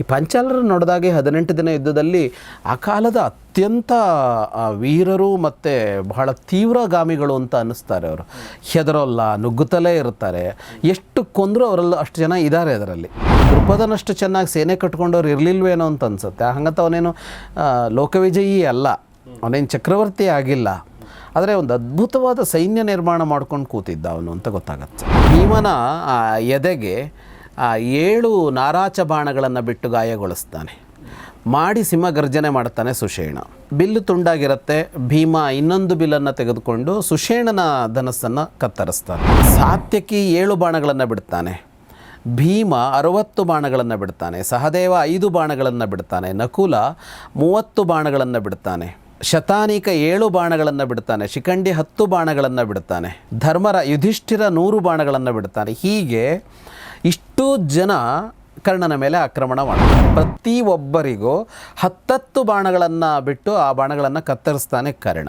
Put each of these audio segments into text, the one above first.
ಈ ಪಂಚಾಲರು ನೋಡಿದಾಗೆ ಹದಿನೆಂಟು ದಿನ ಯುದ್ಧದಲ್ಲಿ ಆ ಕಾಲದ ಅತ್ಯಂತ ವೀರರು ಮತ್ತು ಬಹಳ ತೀವ್ರಗಾಮಿಗಳು ಅಂತ ಅನ್ನಿಸ್ತಾರೆ ಅವರು. ಹೆದರೋಲ್ಲ, ನುಗ್ಗುತ್ತಲೇ ಇರ್ತಾರೆ. ಎಷ್ಟು ಕೊಂದರೂ ಅವರಲ್ಲೂ ಅಷ್ಟು ಜನ ಇದ್ದಾರೆ ಅದರಲ್ಲಿ. ದೃಪದನಷ್ಟು ಚೆನ್ನಾಗಿ ಸೇನೆ ಕಟ್ಕೊಂಡವ್ರು ಇರಲಿಲ್ವೇನೋ ಅಂತ ಅನ್ಸುತ್ತೆ. ಹಂಗಂತ ಅವನೇನು ಲೋಕವಿಜಯಿ ಅಲ್ಲ. ಅವನೇನು ಚಕ್ರವರ್ತಿ ಆಗಿಲ್ಲ. ಆದರೆ ಒಂದು ಅದ್ಭುತವಾದ ಸೈನ್ಯ ನಿರ್ಮಾಣ ಮಾಡ್ಕೊಂಡು ಕೂತಿದ್ದ ಅವನು ಅಂತ ಗೊತ್ತಾಗತ್ತೆ. ಭೀಮನ ಎದೆಗೆ ಆ ಏಳು ನಾರಾಚ ಬಾಣಗಳನ್ನು ಬಿಟ್ಟು ಗಾಯಗೊಳಿಸ್ತಾನೆ. ಮಾಡಿ ಸಿಂಹಗರ್ಜನೆ ಮಾಡ್ತಾನೆ ಸುಷೇಣ. ಬಿಲ್ಲು ತುಂಡಾಗಿರುತ್ತೆ, ಭೀಮ ಇನ್ನೊಂದು ಬಿಲ್ಲನ್ನು ತೆಗೆದುಕೊಂಡು ಸುಷೇಣನ ಧನಸ್ಸನ್ನು ಕತ್ತರಿಸ್ತಾನೆ. ಸಾತ್ಯಕಿ ಏಳು ಬಾಣಗಳನ್ನು ಬಿಡ್ತಾನೆ. ಭೀಮ ಅರವತ್ತು ಬಾಣಗಳನ್ನು ಬಿಡ್ತಾನೆ. ಸಹದೇವ ಐದು ಬಾಣಗಳನ್ನು ಬಿಡ್ತಾನೆ. ನಕುಲ ಮೂವತ್ತು ಬಾಣಗಳನ್ನು ಬಿಡ್ತಾನೆ. ಶತಾನಿಕ ಏಳು ಬಾಣಗಳನ್ನು ಬಿಡ್ತಾನೆ. ಶಿಖಂಡಿ ಹತ್ತು ಬಾಣಗಳನ್ನು ಬಿಡ್ತಾನೆ. ಧರ್ಮರ ಯುಧಿಷ್ಠಿರ ನೂರು ಬಾಣಗಳನ್ನು ಬಿಡ್ತಾನೆ. ಹೀಗೆ ಇಷ್ಟು ಜನ ಕರ್ಣನ ಮೇಲೆ ಆಕ್ರಮಣ ಮಾಡ್ತಾರೆ. ಪ್ರತಿಯೊಬ್ಬರಿಗೂ ಹತ್ತತ್ತು ಬಾಣಗಳನ್ನು ಬಿಟ್ಟು ಆ ಬಾಣಗಳನ್ನು ಕತ್ತರಿಸ್ತಾನೆ ಕರ್ಣ.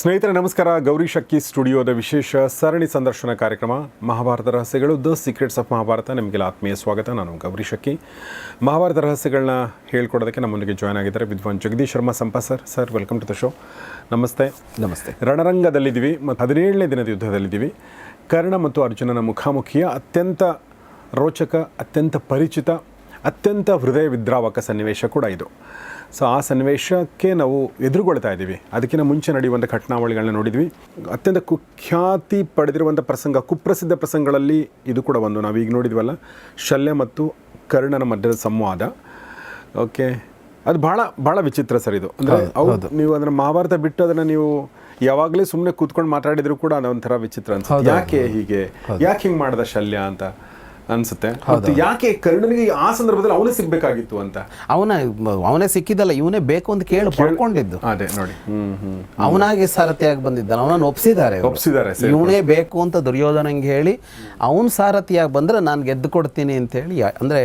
ಸ್ನೇಹಿತರೆ ನಮಸ್ಕಾರ. ಗೌರಿ ಶಕ್ಕಿ ಸ್ಟುಡಿಯೋದ ವಿಶೇಷ ಸರಣಿ ಸಂದರ್ಶನ ಕಾರ್ಯಕ್ರಮ ಮಹಾಭಾರತ ರಹಸ್ಯಗಳು ದ ಸೀಕ್ರೆಟ್ಸ್ ಆಫ್ ಮಹಾಭಾರತ. ನಿಮಗೆಲ್ಲ ಆತ್ಮೀಯ ಸ್ವಾಗತ. ನಾನು ಗೌರಿ ಶಕ್ಕಿ ಮಹಾಭಾರತ ರಹಸ್ಯಗಳನ್ನ ಹೇಳ್ಕೊಡೋದಕ್ಕೆ ನಮ್ಮೊಂದಿಗೆ ಜಾಯ್ನ್ ಆಗಿದ್ದಾರೆ ವಿದ್ವಾನ್ Jagadish Sharma ಸಂಪ sir sir welcome to the show ನಮಸ್ತೆ. ನಮಸ್ತೆ. ರಣರಂಗದಲ್ಲಿದ್ದೀವಿ. ಮತ್ತು ಹದಿನೇಳನೇ ದಿನದ ಯುದ್ಧದಲ್ಲಿದ್ದೀವಿ. ಕರ್ಣ ಮತ್ತು ಅರ್ಜುನನ ಮುಖಾಮುಖಿಯ ಅತ್ಯಂತ ರೋಚಕ ಅತ್ಯಂತ ಪರಿಚಿತ ಅತ್ಯಂತ ಹೃದಯ ವಿದ್ರಾವಕ ಸನ್ನಿವೇಶ ಕೂಡ ಇದು. ಸೊ ಆ ಸನ್ನಿವೇಶಕ್ಕೆ ನಾವು ಎದುರುಗೊಳ್ತಾ ಇದ್ದೀವಿ. ಅದಕ್ಕಿಂತ ಮುಂಚೆ ನಡೆಯುವಂಥ ಘಟನಾವಳಿಗಳನ್ನ ನೋಡಿದ್ವಿ. ಅತ್ಯಂತ ಕುಖ್ಯಾತಿ ಪಡೆದಿರುವಂಥ ಪ್ರಸಂಗ ಕುಪ್ರಸಿದ್ಧ ಪ್ರಸಂಗಗಳಲ್ಲಿ ಇದು ಕೂಡ ಒಂದು. ನಾವು ಈಗ ನೋಡಿದ್ವಲ್ಲ ಶಲ್ಯ ಮತ್ತು ಕರ್ಣನ ಮಧ್ಯದ ಸಂವಾದ. ಓಕೆ ಅದು ಭಾಳ ಭಾಳ ವಿಚಿತ್ರ ಸರ್ ಇದು. ಅಂದರೆ ಹೌದು ನೀವು ಅದನ್ನು ಮಹಾಭಾರತ ಬಿಟ್ಟು ಅದನ್ನು ನೀವು ಯಾವಾಗಲೇ ಸುಮ್ಮನೆ ಕೂತ್ಕೊಂಡು ಮಾತಾಡಿದ್ರು ಕೂಡ ಅದೊಂಥರ ವಿಚಿತ್ರ ಅನ್ಸುತ್ತೆ. ಯಾಕೆ ಹೀಗೆ? ಯಾಕೆ ಹಿಂಗೆ ಮಾಡ್ದ ಶಲ್ಯ ಅಂತ? ಅನ್ಸುತ್ತೆ. ಮತ್ತು ಯಾಕೆ ಕರ್ಣನಿಗೆ ಆ ಸಂದರ್ಭದಲ್ಲಿ ಅವನೇ ಸಿಗ್ಬೇಕಾಗಿತ್ತು ಅಂತ? ಅವನ ಅವನೇ ಸಿಕ್ಕಿದ್ದಲ್ಲ ಇವನೇ ಬೇಕು ಅಂತ ಕೇಳಿ ಪಡ್ಕೊಂಡಿದ್ದು. ಅದೇ ನೋಡಿ. ಅವನಾಗಿ ಸಾರಥಿಯಾಗಿ ಬಂದಿದ್ದಾನೆ ಅವನನ್ನು ಒಪ್ಸಿದ್ದಾರೆ. ಒಪ್ಸಿದ್ದಾರೆ ಇವನೇ ಬೇಕು ಅಂತ ದುರ್ಯೋಧನಂಗೆ ಹೇಳಿ ಅವನು ಸಾರಥಿಯಾಗಿ ಬಂದ್ರೆ ನಾನು ಗೆದ್ದು ಕೊಡ್ತೀನಿ ಅಂತ ಹೇಳಿ ಅಂದ್ರೆ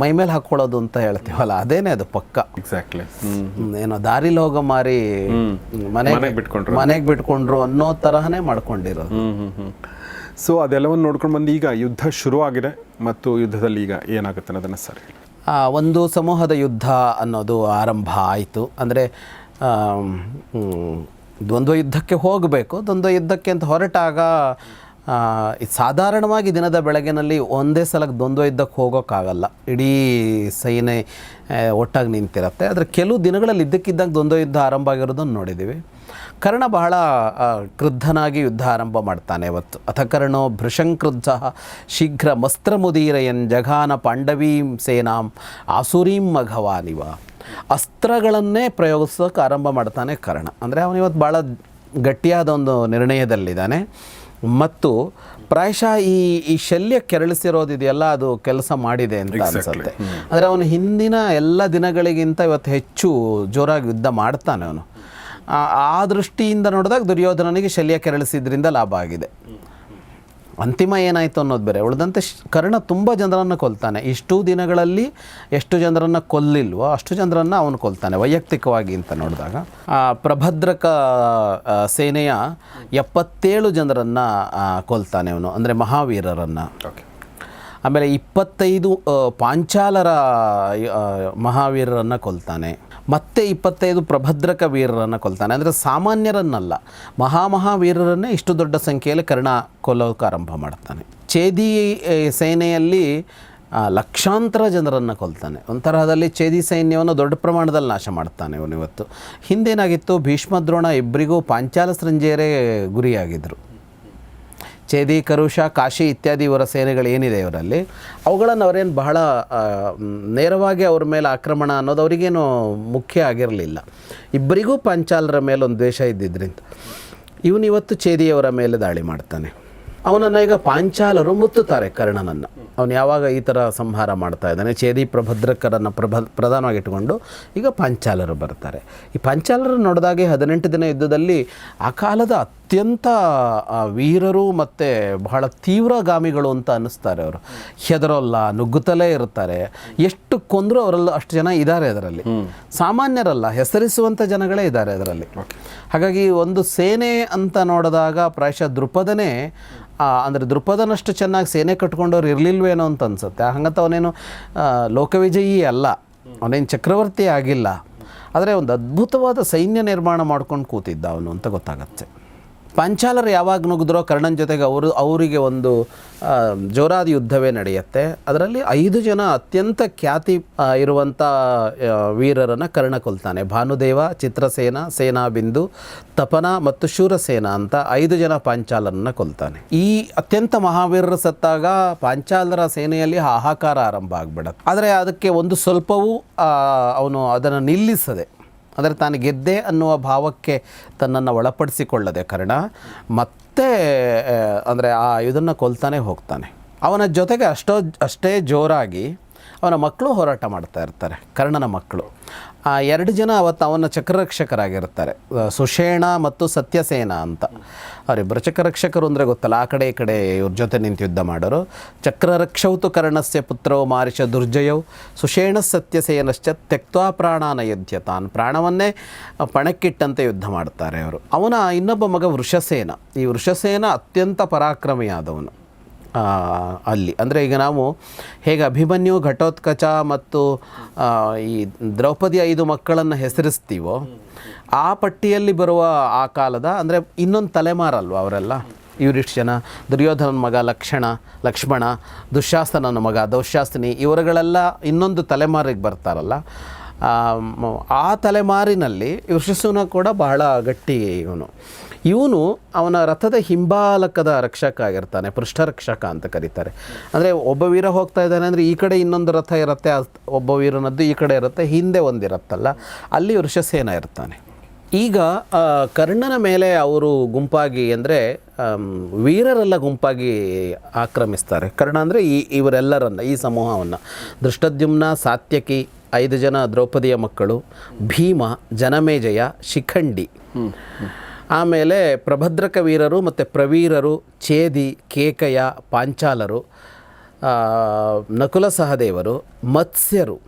ಮೈ ಮೇಲೆ ಹಾಕ್ಕೊಳ್ಳೋದು ಅಂತ ಹೇಳ್ತೀವಲ್ಲ ಅದೇನೇ ಅದು ಪಕ್ಕ. ಎಕ್ಸಾಕ್ಟ್ಲಿ ಏನೋ ದಾರಿಲಿ ಹೋಗೋ ಮಾರಿ ಮನೆಗೆ ಮನೆಗ್ ಬಿಟ್ಕೊಂಡ್ರು. ಮನೆಗೆ ಬಿಟ್ಕೊಂಡ್ರು ಅನ್ನೋ ತರಹನೇ ಮಾಡ್ಕೊಂಡಿರೋದು. ಸೊ ಅದೆಲ್ಲವನ್ನು ನೋಡ್ಕೊಂಡು ಬಂದು ಈಗ ಯುದ್ಧ ಶುರುವಾಗಿದೆ ಮತ್ತು ಯುದ್ಧದಲ್ಲಿ ಈಗ ಏನಾಗುತ್ತೆ ಅನ್ನೋದನ್ನು ಸರ್ ಒಂದು ಸಮೂಹದ ಯುದ್ಧ ಅನ್ನೋದು ಆರಂಭ ಆಯಿತು. ಅಂದರೆ ದ್ವಂದ್ವ ಯುದ್ಧಕ್ಕೆ ಹೋಗಬೇಕು. ದ್ವಂದ್ವ ಯುದ್ಧಕ್ಕೆ ಅಂತ ಹೊರಟಾಗ ಸಾಧಾರಣವಾಗಿ ದಿನದ ಬೆಳಗಿನಲ್ಲಿ ಒಂದೇ ಸಲಕ್ಕೆ ದ್ವಂದ್ವ ಯುದ್ಧಕ್ಕೆ ಹೋಗೋಕ್ಕಾಗಲ್ಲ. ಇಡೀ ಸೈನ್ಯ ಆ, ಒಟ್ಟಾಗಿ ನಿಂತಿರುತ್ತೆ. ಆದರೆ ಕೆಲವು ದಿನಗಳಲ್ಲಿ ಇದ್ದಕ್ಕಿದ್ದಂಗೆ ದ್ವಂದ್ವ ಯುದ್ಧ ಆರಂಭ ಆಗಿರೋದನ್ನು ನೋಡಿದ್ದೀವಿ. ಕರ್ಣ ಬಹಳ ಕ್ರುದ್ಧನಾಗಿ ಯುದ್ಧ ಆರಂಭ ಮಾಡ್ತಾನೆ ಇವತ್ತು ಅಥ ಕರ್ಣೋ ಭೃಶಂಕ್ರುದ್ಧ ಶೀಘ್ರ ಮಸ್ತ್ರಮುದೀರಯನ್ ಜಘಾನ ಪಾಂಡವೀಂ ಸೇನಾಂ ಆಸುರೀಂ ಮಘವಾನಿವ ಅಸ್ತ್ರಗಳನ್ನೇ ಪ್ರಯೋಗಿಸೋಕೆ ಆರಂಭ ಮಾಡ್ತಾನೆ ಕರ್ಣ. ಅಂದರೆ ಅವನಿವತ್ತು ಭಾಳ ಗಟ್ಟಿಯಾದ ಒಂದು ನಿರ್ಣಯದಲ್ಲಿದ್ದಾನೆ. ಮತ್ತು ಪ್ರಾಯಶಃ ಈ ಈ ಶಲ್ಯ ಕೆರಳಿಸಿರೋದಿದೆಯಲ್ಲ ಅದು ಕೆಲಸ ಮಾಡಿದೆ ಅಂತ ಅನಿಸುತ್ತೆ. ಅಂದರೆ ಅವನು ಹಿಂದಿನ ಎಲ್ಲ ದಿನಗಳಿಗಿಂತ ಇವತ್ತು ಹೆಚ್ಚು ಜೋರಾಗಿ ಯುದ್ಧ ಮಾಡ್ತಾನೆ ಅವನು. ಆ- ದೃಷ್ಟಿಯಿಂದ ನೋಡಿದಾಗ ದುರ್ಯೋಧನನಿಗೆ ಶಲ್ಯ ಕೆರಳಿಸಿದ್ರಿಂದ ಲಾಭ ಆಗಿದೆ. ಅಂತಿಮ ಏನಾಯಿತು ಅನ್ನೋದು ಬೇರೆ. ಉಳಿದಂತೆ ಕರ್ಣ ತುಂಬ ಜನರನ್ನು ಕೊಲ್ತಾನೆ. ಇಷ್ಟು ದಿನಗಳಲ್ಲಿ ಎಷ್ಟು ಜನರನ್ನು ಕೊಲ್ಲಿಲ್ವೋ ಅಷ್ಟು ಜನರನ್ನು ಅವನು ಕೊಲ್ತಾನೆ ವೈಯಕ್ತಿಕವಾಗಿ ಅಂತ ನೋಡಿದಾಗ. ಆ, ಪ್ರಭದ್ರಕ ಸೇನೆಯ ಎಪ್ಪತ್ತೇಳು ಜನರನ್ನು ಕೊಲ್ತಾನೆ ಅವನು ಅಂದರೆ ಮಹಾವೀರರನ್ನು. ಆಮೇಲೆ ಇಪ್ಪತ್ತೈದು ಪಾಂಚಾಲರ ಮಹಾವೀರರನ್ನು ಕೊಲ್ತಾನೆ. ಮತ್ತೆ ಇಪ್ಪತ್ತೈದು ಪ್ರಭದ್ರಕ ವೀರರನ್ನು ಕೊಲ್ತಾನೆ. ಅಂದರೆ ಸಾಮಾನ್ಯರನ್ನಲ್ಲ, ಮಹಾಮಹಾವೀರರನ್ನೇ ಇಷ್ಟು ದೊಡ್ಡ ಸಂಖ್ಯೆಯಲ್ಲಿ ಕರ್ಣ ಕೊಲ್ಲೋಕೆ ಆರಂಭ ಮಾಡ್ತಾನೆ. ಛೇದಿ ಸೇನೆಯಲ್ಲಿ ಲಕ್ಷಾಂತರ ಜನರನ್ನು ಕೊಲ್ತಾನೆ. ಒಂಥರದಲ್ಲಿ ಚೇದಿ ಸೈನ್ಯವನ್ನು ದೊಡ್ಡ ಪ್ರಮಾಣದಲ್ಲಿ ನಾಶ ಮಾಡ್ತಾನೆ ಅವನು ಇವತ್ತು. ಹಿಂದೇನಾಗಿತ್ತು ಭೀಷ್ಮದ್ರೋಣ ಇಬ್ಬರಿಗೂ ಪಾಂಚಾಲ ಸೃಂಜೇರೇ ಗುರಿಯಾಗಿದ್ದರು ಚೇದಿ ಕರುಷ ಕಾಶಿ ಇತ್ಯಾದಿ ಇವರ ಸೇನೆಗಳು ಏನಿದೆ ಇವರಲ್ಲಿ? ಅವುಗಳನ್ನು ಅವರೇನು ಬಹಳ ನೇರವಾಗಿ ಅವ್ರ ಮೇಲೆ ಆಕ್ರಮಣ ಅನ್ನೋದು ಅವರಿಗೇನು ಮುಖ್ಯ ಆಗಿರಲಿಲ್ಲ. ಇಬ್ಬರಿಗೂ ಪಂಚಾಲರ ಮೇಲೆ ಒಂದು ದ್ವೇಷ ಇದ್ದಿದ್ದರಿಂದ ಇವನು ಇವತ್ತು ಚೇದಿಯವರ ಮೇಲೆ ದಾಳಿ ಮಾಡ್ತಾನೆ. ಅವನನ್ನು ಈಗ ಪಾಂಚಾಲರು ಮುತ್ತುತ್ತಾರೆ ಕರ್ಣನನ್ನು. ಅವನು ಯಾವಾಗ ಈ ಥರ ಸಂಹಾರ ಮಾಡ್ತಾ ಇದ್ದಾನೆ? ಚೇದಿ ಪ್ರಭದ್ರಕರನ್ನು ಪ್ರಭ ಪ್ರಧಾನವಾಗಿ ಇಟ್ಟುಕೊಂಡು ಈಗ ಪಾಂಚಾಲರು ಬರ್ತಾರೆ. ಈ ಪಾಂಚಾಲರು ನೋಡಿದಾಗೆ ಹದಿನೆಂಟು ದಿನ ಯುದ್ಧದಲ್ಲಿ ಆ ಕಾಲದ ಅತ್ಯಂತ ವೀರರು ಮತ್ತು ಬಹಳ ತೀವ್ರಗಾಮಿಗಳು ಅಂತ ಅನ್ನಿಸ್ತಾರೆ ಅವರು. ಹೆದರೋಲ್ಲ ನುಗ್ಗುತ್ತಲೇ ಇರ್ತಾರೆ ಎಷ್ಟು ಕೊಂದರೂ ಅವರಲ್ಲೂ ಅಷ್ಟು ಜನ ಇದ್ದಾರೆ ಅದರಲ್ಲಿ. ಸಾಮಾನ್ಯರಲ್ಲ ಹೆಸರಿಸುವಂಥ ಜನಗಳೇ ಇದ್ದಾರೆ ಅದರಲ್ಲಿ. ಹಾಗಾಗಿ ಒಂದು ಸೇನೆ ಅಂತ ನೋಡಿದಾಗ ಪ್ರಾಯಶಃ ದೃಪದನೇ ಅಂದರೆ ದೃಪದನಷ್ಟು ಚೆನ್ನಾಗಿ ಸೇನೆ ಕಟ್ಕೊಂಡವ್ರು ಇರಲಿಲ್ವೇನೋ ಅಂತ ಅನ್ಸುತ್ತೆ. ಹಂಗಂತ ಅವನೇನು ಲೋಕವಿಜಯಿ ಅಲ್ಲ. ಅವನೇನು ಚಕ್ರವರ್ತಿ ಆಗಿಲ್ಲ. ಆದರೆ ಒಂದು ಅದ್ಭುತವಾದ ಸೈನ್ಯ ನಿರ್ಮಾಣ ಮಾಡ್ಕೊಂಡು ಕೂತಿದ್ದ ಅವನು ಅಂತ ಗೊತ್ತಾಗತ್ತೆ. ಪಾಂಚಾಲರು ಯಾವಾಗ ನುಗ್ಗಿದ್ರೋ ಕರ್ಣನ ಜೊತೆಗೆ ಅವರು, ಅವರಿಗೆ ಒಂದು ಜೋರಾದ ಯುದ್ಧವೇ ನಡೆಯುತ್ತೆ. ಅದರಲ್ಲಿ ಐದು ಜನ ಅತ್ಯಂತ ಖ್ಯಾತಿ ಇರುವಂಥ ವೀರರನ್ನು ಕರ್ಣ ಕೊಲ್ತಾನೆ. ಭಾನುದೇವ, ಚಿತ್ರಸೇನ, ಸೇನಾ ಬಿಂದು, ತಪನ ಮತ್ತು ಶೂರಸೇನ ಅಂತ ಐದು ಜನ ಪಾಂಚಾಲರನ್ನು ಕೊಲ್ತಾನೆ. ಈ ಅತ್ಯಂತ ಮಹಾವೀರರು ಸತ್ತಾಗ ಪಾಂಚಾಲರ ಸೇನೆಯಲ್ಲಿ ಹಾಹಾಕಾರ ಆರಂಭ ಆಗ್ಬಿಡತ್ತೆ. ಆದರೆ ಅದಕ್ಕೆ ಒಂದು ಸ್ವಲ್ಪವೂ ಅವನು ಅದನ್ನು ನಿಲ್ಲಿಸದೆ ಅಂದರೆ ತಾನು ಗೆದ್ದೆ ಅನ್ನುವ ಭಾವಕ್ಕೆ ತನ್ನನ್ನು ಒಳಪಡಿಸಿಕೊಳ್ಳದೆ ಕರ್ಣ, ಮತ್ತೆ ಅಂದರೆ ಆ ಇದನ್ನು ಕೊಲ್ತಾನೆ ಹೋಗ್ತಾನೆ. ಅವನ ಜೊತೆಗೆ ಅಷ್ಟೋ, ಅಷ್ಟೇ ಜೋರಾಗಿ ಅವನ ಮಕ್ಕಳು ಹೋರಾಟ ಮಾಡ್ತಾ ಇರ್ತಾರೆ, ಕರ್ಣನ ಮಕ್ಕಳು. ಆ ಎರಡು ಜನ ಅವತ್ತು ಅವನ ಚಕ್ರರಕ್ಷಕರಾಗಿರ್ತಾರೆ. ಸುಷೇಣ ಮತ್ತು ಸತ್ಯಸೇನ ಅಂತ. ಅವರಿಬ್ಬರು ಚಕ್ರರಕ್ಷಕರು ಅಂದರೆ ಗೊತ್ತಲ್ಲ, ಆ ಕಡೆ ಈ ಕಡೆ ಇವ್ರ ಜೊತೆ ನಿಂತು ಯುದ್ಧ ಮಾಡೋರು. ಚಕ್ರರಕ್ಷೌತು ಕರ್ಣಸ್ಯ ಪುತ್ರೋ ಮಾರಿಷ ದುರ್ಜಯವು ಸುಷೇಣ ಸತ್ಯಸೇನಶ್ಚ ತೆಕ್ತ್ವಾ ಪ್ರಾಣಾನ ಯದ್ಯ ತಾನು ಪ್ರಾಣವನ್ನೇ ಪಣಕ್ಕಿಟ್ಟಂತೆ ಯುದ್ಧ ಮಾಡ್ತಾರೆ ಅವರು. ಅವನ ಇನ್ನೊಬ್ಬ ಮಗ ವೃಷಸೇನ. ಈ ವೃಷಸೇನ ಅತ್ಯಂತ ಪರಾಕ್ರಮಿಯಾದವನು. ಅಲ್ಲಿ. ಅಂದರೆ ಈಗ ನಾವು ಹೇಗೆ ಅಭಿಮನ್ಯು, ಘಟೋತ್ಕಚ ಮತ್ತು ಈ ದ್ರೌಪದಿ ಐದು ಮಕ್ಕಳನ್ನು ಹೆಸರಿಸ್ತೀವೋ, ಆ ಪಟ್ಟಿಯಲ್ಲಿ ಬರುವ ಆ ಕಾಲದ, ಅಂದರೆ ಇನ್ನೊಂದು ತಲೆಮಾರಲ್ವ ಅವರೆಲ್ಲ? ಇವರಿಷ್ಟು ಜನ ದುರ್ಯೋಧನನ ಮಗ ಲಕ್ಷಣ, ಲಕ್ಷ್ಮಣ ದುಶ್ಯಾಸನನ ಮಗ ದೌಶ್ಯಾಸ್ತಿನಿ ಇವರುಗಳೆಲ್ಲ ಇನ್ನೊಂದು ತಲೆಮಾರಿಗೆ ಬರ್ತಾರಲ್ಲ? ಆ, ತಲೆಮಾರಿನಲ್ಲಿ ಯಶಸ್ಸುನ ಕೂಡ ಬಹಳ ಗಟ್ಟಿ ಇವನು. ಇವನು ಅವನ ರಥದ ಹಿಂಬಾಲಕದ ರಕ್ಷಕ ಆಗಿರ್ತಾನೆ ಪೃಷ್ಠರಕ್ಷಕ ಅಂತ ಕರೀತಾರೆ. ಅಂದರೆ ಒಬ್ಬ ವೀರ ಹೋಗ್ತಾ ಇದ್ದಾನೆ ಅಂದರೆ ಈ ಕಡೆ ಇನ್ನೊಂದು ರಥ ಇರುತ್ತೆ ಒಬ್ಬ ವೀರನದ್ದು ಈ ಕಡೆ ಇರುತ್ತೆ ಹಿಂದೆ ಒಂದಿರುತ್ತಲ್ಲ ಅಲ್ಲಿ ವೃಷಸೇನ ಇರ್ತಾನೆ. ಈಗ ಕರ್ಣನ ಮೇಲೆ ಅವರು ಗುಂಪಾಗಿ ಅಂದರೆ ವೀರರೆಲ್ಲ ಗುಂಪಾಗಿ ಆಕ್ರಮಿಸ್ತಾರೆ. ಕರ್ಣ ಅಂದರೆ ಈ ಇವರೆಲ್ಲರನ್ನು ಈ ಸಮೂಹವನ್ನು. ದೃಷ್ಟದ್ಯುಮ್ನ ಸಾತ್ಯಕಿ ಐದು ಜನ ದ್ರೌಪದಿಯ ಮಕ್ಕಳು, ಭೀಮ, ಜನಮೇಜಯ, ಶಿಖಂಡಿ. ಆಮೇಲೆ ಪ್ರಭದ್ರಕ ವೀರರು ಮತ್ತು ಪ್ರವೀರರು, ಛೇದಿ, ಕೇಕಯ, ಪಾಂಚಾಲರು ನಕುಲ ಸಹದೇವರು, ಮತ್ಸ್ಯರು.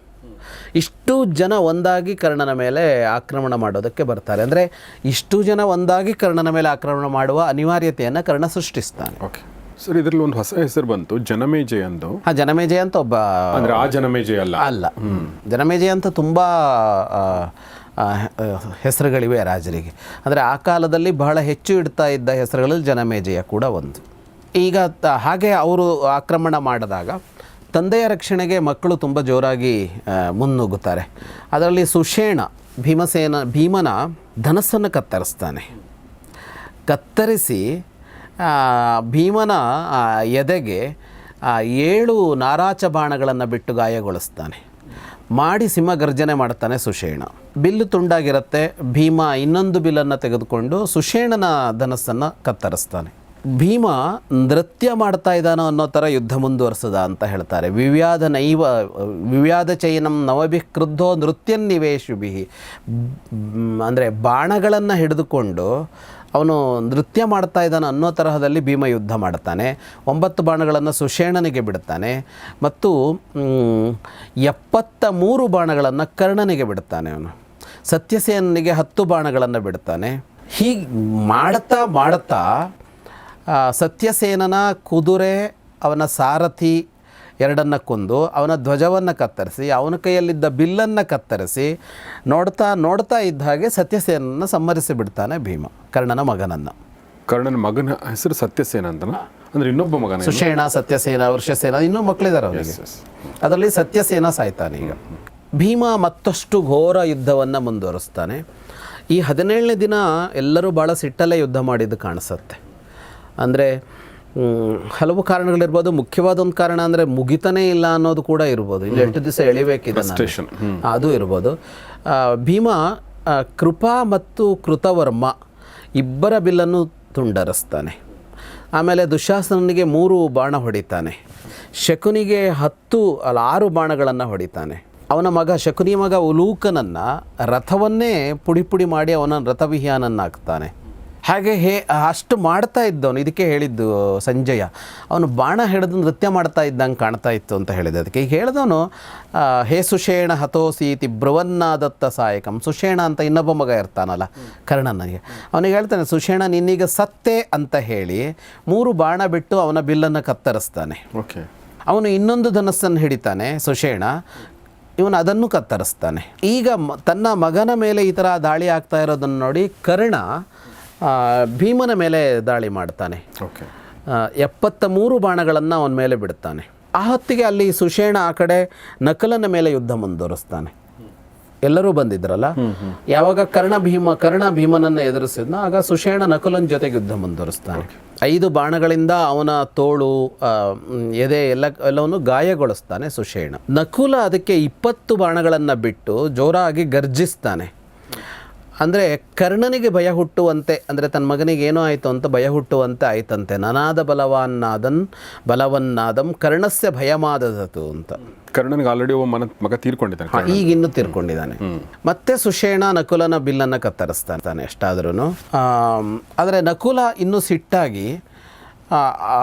ಇಷ್ಟು ಜನ ಒಂದಾಗಿ ಕರ್ಣನ ಮೇಲೆ ಆಕ್ರಮಣ ಮಾಡೋದಕ್ಕೆ ಬರ್ತಾರೆ. ಅಂದರೆ ಇಷ್ಟು ಜನ ಒಂದಾಗಿ ಕರ್ಣನ ಮೇಲೆ ಆಕ್ರಮಣ ಮಾಡುವ ಅನಿವಾರ್ಯತೆಯನ್ನು ಕರ್ಣ ಸೃಷ್ಟಿಸ್ತಾನೆ. ಓಕೆ. ಸರ್ ಇದ್ರಲ್ಲಿ ಒಂದು ಹೊಸ ಹೆಸರು ಬಂತು ಜನಮೇಜಯ ಅಂದು. ಆ ಜನಮೇಜಯ ಅಂತ ಒಬ್ಬ ಅಂದ್ರೆ ಆ ಜನಮೇಜಯ ಅಲ್ಲ. ಅಲ್ಲ. ಜನಮೇಜಯ ಅಂತ ತುಂಬ ಹೆಸರುಗಳಿವೆ ರಾಜರಿಗೆ. ಅಂದರೆ ಆ ಕಾಲದಲ್ಲಿ ಬಹಳ ಹೆಚ್ಚು ಇಡ್ತಾ ಇದ್ದ ಹೆಸರುಗಳಲ್ಲಿ ಜನಮೇಜಯ ಕೂಡ ಒಂದು. ಈಗ ಹಾಗೆ ಅವರು ಆಕ್ರಮಣ ಮಾಡಿದಾಗ ತಂದೆಯ ರಕ್ಷಣೆಗೆ ಮಕ್ಕಳು ತುಂಬ ಜೋರಾಗಿ ಮುನ್ನುಗ್ಗುತ್ತಾರೆ. ಅದರಲ್ಲಿ ಸುಷೇಣ ಭೀಮಸೇನ ಭೀಮನ ಧನಸ್ಸನ್ನು ಕತ್ತರಿಸ್ತಾನೆ. ಕತ್ತರಿಸಿ ಭೀಮನ ಎದೆಗೆ ಏಳು ನಾರಾಚ ಬಾಣಗಳನ್ನು ಬಿಟ್ಟು ಗಾಯಗೊಳಿಸ್ತಾನೆ. ಮಾಡಿ ಸಿಂಹ ಗರ್ಜನೆ ಮಾಡ್ತಾನೆ ಸುಷೇಣ. ಬಿಲ್ಲು ತುಂಡಾಗಿರುತ್ತೆ, ಭೀಮ ಇನ್ನೊಂದು ಬಿಲ್ಲನ್ನು ತೆಗೆದುಕೊಂಡು ಸುಷೇಣನ ಧನಸ್ಸನ್ನು ಕತ್ತರಿಸ್ತಾನೆ. ಭೀಮ ನೃತ್ಯ ಮಾಡ್ತಾ ಇದ್ದಾನೋ ಅನ್ನೋ ಥರ ಯುದ್ಧ ಮುಂದುವರಿಸದ ಅಂತ ಹೇಳ್ತಾರೆ. ವಿವ್ಯಾದ ನೈವ, ವಿವ್ಯಾದ ಚೈನಂ ನವಭಿ ಕ್ರುದ್ಧೋ ನೃತ್ಯ ಬಿಹಿ ಅಂದರೆ ಬಾಣಗಳನ್ನು ಹಿಡಿದುಕೊಂಡು ಅವನು ನೃತ್ಯ ಮಾಡ್ತಾ ಇದ್ದಾನೆ ಅನ್ನೋ ತರಹದಲ್ಲಿ ಭೀಮ ಯುದ್ಧ ಮಾಡ್ತಾನೆ. ಒಂಬತ್ತು ಬಾಣಗಳನ್ನು ಸುಷೇಣನಿಗೆ ಬಿಡ್ತಾನೆ ಮತ್ತು ಎಪ್ಪತ್ತ ಮೂರು ಬಾಣಗಳನ್ನು ಕರ್ಣನಿಗೆ ಬಿಡ್ತಾನೆ ಅವನು. ಸತ್ಯಸೇನನಿಗೆ ಹತ್ತು ಬಾಣಗಳನ್ನು ಬಿಡ್ತಾನೆ. ಹೀಗೆ ಮಾಡ್ತಾ ಮಾಡ್ತಾ ಸತ್ಯಸೇನನ ಕುದುರೆ, ಅವನ ಸಾರಥಿ ಎರಡನ್ನ ಕೊಂದು ಅವನ ಧ್ವಜವನ್ನು ಕತ್ತರಿಸಿ ಅವನ ಕೈಯಲ್ಲಿದ್ದ ಬಿಲ್ಲನ್ನು ಕತ್ತರಿಸಿ ನೋಡ್ತಾ ನೋಡ್ತಾ ಇದ್ದ ಹಾಗೆ ಸತ್ಯಸೇನನ್ನು ಸಮ್ಮರಿಸಿಬಿಡ್ತಾನೆ ಭೀಮ ಕರ್ಣನ ಮಗನನ್ನು. ಕರ್ಣನ ಮಗನ ಹೆಸರು ಸತ್ಯಸೇನ ಅಂತ ಅಂದರೆ ಇನ್ನೊಬ್ಬ ಮಗನ ಸುಷೇಣ ಸತ್ಯಸೇನ ವೃಷಸೇನ ಇನ್ನೂ ಮಕ್ಕಳಿದ್ದಾರೆ ಅವರಿಗೆ ಅದರಲ್ಲಿ ಸತ್ಯಸೇನ ಸಾಯ್ತಾನೆ ಈಗ. ಭೀಮ ಮತ್ತಷ್ಟು ಘೋರ ಯುದ್ಧವನ್ನು ಮುಂದುವರಿಸ್ತಾನೆ. ಈ ಹದಿನೇಳನೇ ದಿನ ಎಲ್ಲರೂ ಭಾಳ ಸಿಟ್ಟಲ್ಲೇ ಯುದ್ಧ ಮಾಡಿದ್ದು ಕಾಣಿಸುತ್ತೆ. ಅಂದರೆ ಹಲವು ಕಾರಣಗಳಿರ್ಬೋದು. ಮುಖ್ಯವಾದ ಒಂದು ಕಾರಣ ಅಂದರೆ ಮುಗಿತಾನೇ ಇಲ್ಲ ಅನ್ನೋದು ಕೂಡ ಇರ್ಬೋದು. ಇಲ್ಲಿ ಎಷ್ಟು ದಿವಸ ಎಳಿಬೇಕಿದೆ. ಅದು ಇರ್ಬೋದು. ಭೀಮಾ ಭೀಮ ಕೃಪಾ ಮತ್ತು ಕೃತವರ್ಮ ಇಬ್ಬರ ಬಿಲ್ಲನ್ನು ತುಂಡರಿಸ್ತಾನೆ. ಆಮೇಲೆ ದುಶಾಸನಿಗೆ ಮೂರು ಬಾಣ ಹೊಡಿತಾನೆ. ಶಕುನಿಗೆ ಹತ್ತು ಅಲ್ಲ ಆರು ಬಾಣಗಳನ್ನು ಹೊಡಿತಾನೆ. ಅವನ ಮಗ ಶಕುನಿ ಮಗ ಉಲೂಕನನ್ನು ರಥವನ್ನೇ ಪುಡಿ ಪುಡಿ ಮಾಡಿ ಅವನ ರಥವಿಹ್ಯಾನನ್ನಾಗ್ತಾನೆ ಹಾಗೆ ಹೇ ಅಷ್ಟು ಮಾಡ್ತಾ ಇದ್ದವನು ಇದಕ್ಕೆ ಹೇಳಿದ್ದು ಸಂಜಯ. ಅವನು ಬಾಣ ಹಿಡಿದು ನೃತ್ಯ ಮಾಡ್ತಾ ಇದ್ದಂಗೆ ಕಾಣ್ತಾ ಇತ್ತು ಅಂತ ಹೇಳಿದೆ. ಅದಕ್ಕೆ ಈಗ ಹೇಳಿದವನು ಹೇ ಸುಷೇಣ ಹತೋಸೀತಿ ಬ್ರುವನ್ನಾದತ್ತ ಸಾಯಕಂ. ಸುಷೇಣ ಅಂತ ಇನ್ನೊಬ್ಬ ಮಗ ಇರ್ತಾನಲ್ಲ ಕರ್ಣನಿಗೆ ಅವನಿಗೆ ಹೇಳ್ತಾನೆ ಸುಷೇಣ ನಿನ್ನೀಗ ಸತ್ತೆ ಅಂತ ಹೇಳಿ ಮೂರು ಬಾಣ ಬಿಟ್ಟು ಅವನ ಬಿಲ್ಲನ್ನು ಕತ್ತರಿಸ್ತಾನೆ. ಓಕೆ. ಅವನು ಇನ್ನೊಂದು ಧನಸ್ಸನ್ನು ಹಿಡಿತಾನೆ ಸುಷೇಣ ಇವನು ಅದನ್ನು ಕತ್ತರಿಸ್ತಾನೆ. ಈಗ ಮ- ತನ್ನ ಮಗನ ಮೇಲೆ ಈ ಥರ ದಾಳಿ ಆಗ್ತಾ ಇರೋದನ್ನು ನೋಡಿ ಕರ್ಣ ಭೀಮನ ಮೇಲೆ ದಾಳಿ ಮಾಡ್ತಾನೆ. ಎಪ್ಪತ್ತ ಮೂರು ಬಾಣಗಳನ್ನು ಅವನ ಮೇಲೆ ಬಿಡ್ತಾನೆ. ಆ ಹೊತ್ತಿಗೆ ಅಲ್ಲಿ ಸುಷೇಣ ಆ ಕಡೆ ನಕಲನ ಮೇಲೆ ಯುದ್ಧ ಮುಂದುವರಿಸ್ತಾನೆ. ಎಲ್ಲರೂ ಬಂದಿದ್ರಲ್ಲ? ಯಾವಾಗ ಕರ್ಣ ಭೀಮ ಕರ್ಣ ಭೀಮನನ್ನು ಎದುರಿಸಿದ್ನೋ ಆಗ ಸುಷೇಣ ನಕುಲನ ಜೊತೆಗೆ ಯುದ್ಧ ಮುಂದುವರಿಸ್ತಾನೆ. ಐದು ಬಾಣಗಳಿಂದ ಅವನ ತೋಳು ಎದೆ ಎಲ್ಲ ಎಲ್ಲವನ್ನು ಗಾಯಗೊಳಿಸ್ತಾನೆ ಸುಷೇಣ. ನಕುಲ ಅದಕ್ಕೆ ಇಪ್ಪತ್ತು ಬಾಣಗಳನ್ನು ಬಿಟ್ಟು ಜೋರಾಗಿ ಗರ್ಜಿಸ್ತಾನೆ. ಅಂದರೆ ಕರ್ಣನಿಗೆ ಭಯ ಹುಟ್ಟುವಂತೆ ಅಂದರೆ ತನ್ನ ಮಗನಿಗೆ ಏನೋ ಆಯಿತು ಅಂತ ಭಯ ಹುಟ್ಟುವಂತೆ ಆಯ್ತಂತೆ. ನನಾದ ಬಲವನ್ನಾದನ್ ಬಲವನ್ನಾದಂ ಕರ್ಣಸ್ಯ ಭಯಮಾದದತು ಅಂತ. ಕರ್ಣನಿಗೆ ಆಲ್ರೆಡಿ ಒಬ್ಬ ಮನ ಮಗ ತೀರ್ಕೊಂಡಿದ್ದಾನೆ ಈಗ ಇನ್ನು ತೀರ್ಕೊಂಡಿದ್ದಾನೆ. ಮತ್ತೆ ಸುಷೇಣ ನಕುಲನ ಬಿಲ್ಲನ್ನು ಕತ್ತರಿಸ್ತಾನೆ ಎಷ್ಟಾದ್ರೂ ಆದರೆ ನಕುಲ ಇನ್ನೂ ಸಿಟ್ಟಾಗಿ